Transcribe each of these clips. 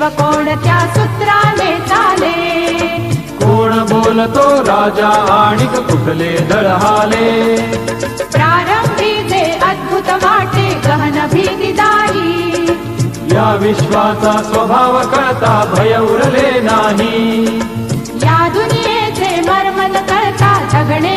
कोणत्या सूत्राने चाले? कोण बोलतो राजा आणि कुठले दळहाले? प्रारंभी जे अद्भुत वाटे गहन भीतीदायी या विश्वाचा स्वभाव कळता भय उरले नाही. या दुनियेचे मर्मन कळता जगणे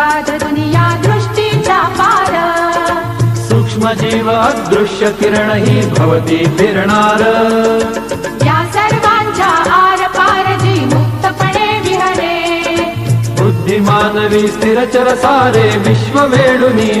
अगाध दुनिया दृष्टीचा पार. सूक्ष्म जीव अदृश्य किरण ही भवती फिरणार. या सर्वांच्या आर पार जी मुक्तपणे विहरे. बुद्धिमानवी स्थिरचर सारे विश्व वेडुनी